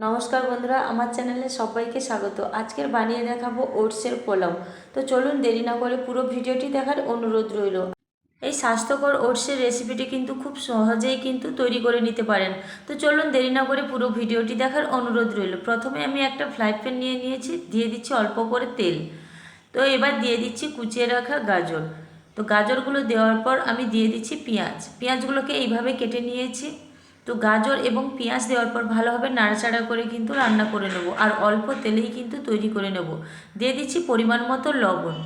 নমস্কার বন্ধুরা, আমার চ্যানেলে সবাইকে স্বাগত। আজকের বানিয়ে দেখাবো ওটসের পোলাও। তো চলুন দেরি না করে পুরো ভিডিওটি দেখার অনুরোধ রইল। এই স্বাস্থ্যকর ওটসের রেসিপিটি কিন্তু খুব সহজেই কিন্তু তৈরি করে নিতে পারেন। তো চলুন দেরি না করে পুরো ভিডিওটি দেখার অনুরোধ রইল। প্রথমে আমি একটা ফ্রাই প্যান নিয়ে নিয়েছি, দিয়ে দিচ্ছি অল্প করে তেল। তো এবার দিয়ে দিচ্ছি কুচিয়ে রাখা গাজর। তো গাজরগুলো দেওয়ার পর আমি দিয়ে দিচ্ছি পেঁয়াজ। পেঁয়াজগুলোকে এইভাবে কেটে নিয়েছি। তো গাজর এবং পেঁয়াজ দেওয়ার পর ভালোভাবে নাড়াচাড়া করে কিন্তু রান্না করে নেব। আর অল্প তেলেই কিন্তু তৈরি করে নেব। দিয়ে দিচ্ছি পরিমাণ মতো লবণ।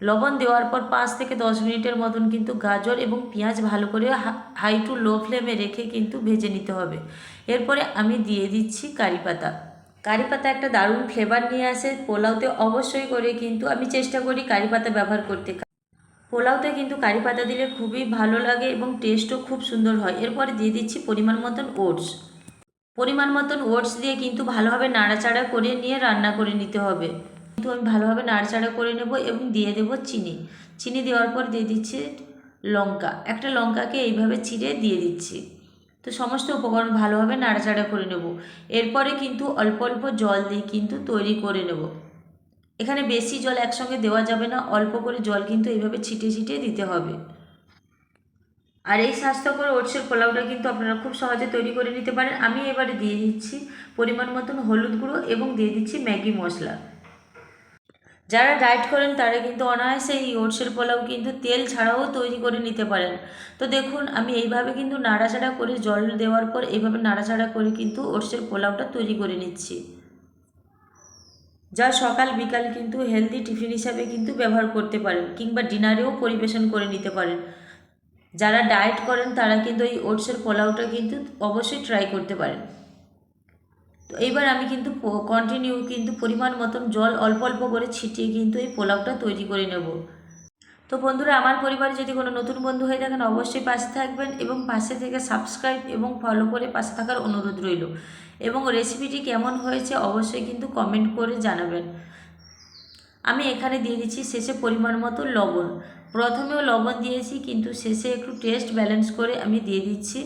লবণ দেওয়ার পর পাঁচ থেকে দশ মিনিটের মতন কিন্তু গাজর এবং পেঁয়াজ ভালো করে হাই টু লো ফ্লেমে রেখে কিন্তু ভেজে নিতে হবে। এরপরে আমি দিয়ে দিচ্ছি কারি পাতা। কারি পাতা একটা দারুণ ফ্লেভার নিয়ে আসে। পোলাওতে অবশ্যই করে কিন্তু আমি চেষ্টা করি কারি পাতা ব্যবহার করতে। পোলাওতে কিন্তু কারি পাতা দিলে খুবই ভালো লাগে এবং টেস্টও খুব সুন্দর হয়। এরপরে দিয়ে দিচ্ছি পরিমাণ মতন ওটস পরিমাণ মতন ওটস দিয়ে কিন্তু ভালোভাবে নাড়াচাড়া করে নিয়ে রান্না করে নিতে হবে। কিন্তু আমি ভালোভাবে নাড়াচাড়া করে নেব এবং দিয়ে দেব চিনি। চিনি দেওয়ার পর দিয়ে দিচ্ছি লঙ্কা। একটা লঙ্কাকে এইভাবে চিড়ে দিয়ে দিচ্ছি। তো সমস্ত উপকরণ ভালোভাবে নাড়াচাড়া করে নেব। এরপরে কিন্তু অল্প অল্প জল দিয়ে কিন্তু তৈরি করে নেব। এখানে বেশি জল একসঙ্গে দেওয়া যাবে না, অল্প করে জল কিন্তু এইভাবে ছিটিয়ে ছিটিয়ে দিতে হবে। আর এই স্বাস্থ্যকর ওটসের পোলাওটা কিন্তু আপনারা খুব সহজে তৈরি করে নিতে পারেন। আমি এবারে দিয়ে দিচ্ছি পরিমাণ মতন হলুদ গুঁড়ো এবং দিয়ে দিচ্ছি ম্যাগি মশলা। যারা ডায়েট করেন তারা কিন্তু অনায়াসে এই ওটসের পোলাও কিন্তু তেল ছাড়াও তৈরি করে নিতে পারেন। তো দেখুন, আমি এইভাবে কিন্তু নাড়াচাড়া করে জল দেওয়ার পর এইভাবে নাড়াচাড়া করে কিন্তু ওটসের পোলাওটা তৈরি করে নিচ্ছি। যা সকাল বিকাল কিন্তু হেলদি টিফিন হিসাবে কিন্তু ব্যবহার করতে পারেন কিংবা ডিনারেও পরিবেশন করে নিতে পারেন। যারা ডায়েট করেন তারা কিন্তু এই ওটসের পোলাওটা কিন্তু অবশ্যই ট্রাই করতে পারেন। তো এইবার আমি কিন্তু কন্টিনিউ কিন্তু পরিমাণ মতন জল অল্প অল্প করে ছিটিয়ে কিন্তু এই পোলাওটা তৈরি করে নেব। তো বন্ধুরা, আমার পরিবারে যদি কোনো নতুন বন্ধু হয়ে থাকেন, অবশ্যই পাশে থাকবেন এবং পাশে থেকে সাবস্ক্রাইব এবং ফলো করে পাশে থাকার অনুরোধ রইল। এবং রেসিপিটি কেমন হয়েছে অবশ্যই কিন্তু কমেন্ট করে জানাবেন। আমি এখানে দিয়ে দিচ্ছি শেষে পরিমাণ মতো লবণ। প্রথমেও লবণ দিয়েছি, কিন্তু শেষে একটু টেস্ট ব্যালেন্স করে আমি দিয়ে দিচ্ছি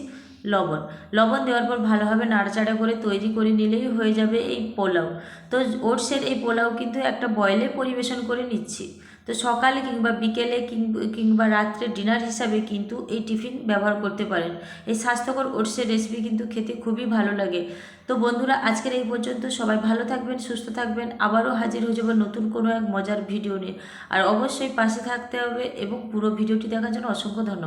লবণ। লবণ দেওয়ার পর ভালোভাবে নাড়াচাড়া করে তৈরি করে নিলেই হয়ে যাবে এই পোলাও। তো ওটসের এই পোলাও কিন্তু একটা বয়েলে পরিবেশন করে নিচ্ছি। তো সকালে কিংবা বিকেলে কিংবা রাত্রে ডিনার হিসাবে কিন্তু এই টিফিন ব্যবহার করতে পারেন। এই স্বাস্থ্যকর ওটসের রেসিপি কিন্তু খেতে খুবই ভালো লাগে। তো বন্ধুরা, আজকের এই পর্যন্ত সবাই ভালো থাকবেন, সুস্থ থাকবেন। আবারও হাজির হয়ে যাব নতুন কোনো এক মজার ভিডিও নিয়ে। আর অবশ্যই পাশে থাকতে হবে এবং পুরো ভিডিওটি দেখার জন্য অসংখ্য ধন্যবাদ।